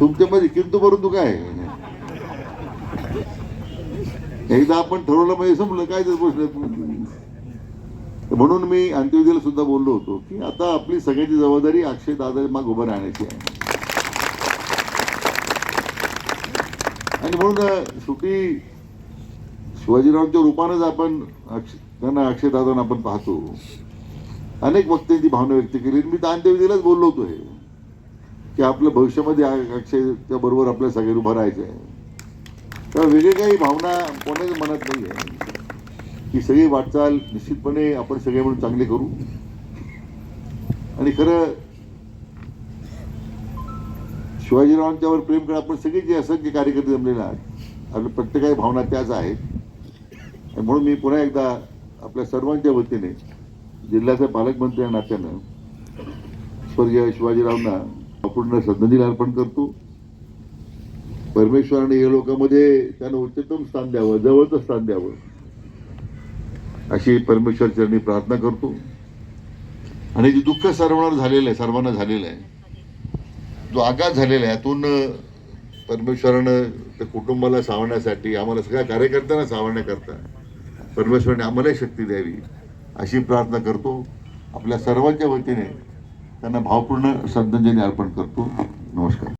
तुमच्यामध्ये किंतु परंतु काय? एकदा आपण ठरवलं म्हणजे संपलं काय तर प्रश्न म्हणून मी अंत्यविधीला सुद्धा बोललो होतो की आता आपली सगळ्याची जबाबदारी अक्षय दादा माग उभं राहण्याची आहे. आणि म्हणून अं, शेवटी शिवाजीरावांच्या रूपानेच आपण अक्ष त्यांना अक्षय दादांना आपण पाहतो. अनेक वक्त्यांची भावना व्यक्त केली. मी तर अंत्यविधीलाच बोललो होतो हे. की आपलं भविष्यामध्ये आ- अक्षयच्या बरोबर आपल्या सगळे उभं राहायचं आहे. तेव्हा वेगळे काही भावना कोणाच्या मनात नाही आहे. ही सगळी वाटचाल निश्चितपणे आपण सगळे म्हणून चांगले करू. आणि खरं शिवाजीरावांच्यावर प्रेम करा आपण सगळे जे असंख्य कार्यकर्ते जमलेले आहेत आपल्या प्रत्येकाची भावना त्याच आहेत. आणि म्हणून मी पुन्हा एकदा आपल्या सर्वांच्या वतीने जिल्ह्याचे पालकमंत्री या नात्यानं स्वर्गीय शिवाजीरावांना अपूर्ण श्रद्धांजली अर्पण करतो. परमेश्वराने या लोकांमध्ये त्यांना उच्चतम स्थान द्यावं जवळचं स्थान द्यावं. अशी परमेश्वर चरणी प्रार्थना करतो. आणि जे दुःख सर्वांना झालेलं आहे सर्वांना झालेलं आहे जो आघात झालेला आहे यातून परमेश्वरानं त्या कुटुंबाला सावरण्यासाठी आम्हाला सगळ्या कार्यकर्त्यांना सावरण्याकरता परमेश्वराने आम्हालाही शक्ती द्यावी अशी प्रार्थना करतो. आपल्या सर्वांच्या वतीने त्यांना भावपूर्ण श्रद्धांजली अर्पण करतो. नमस्कार.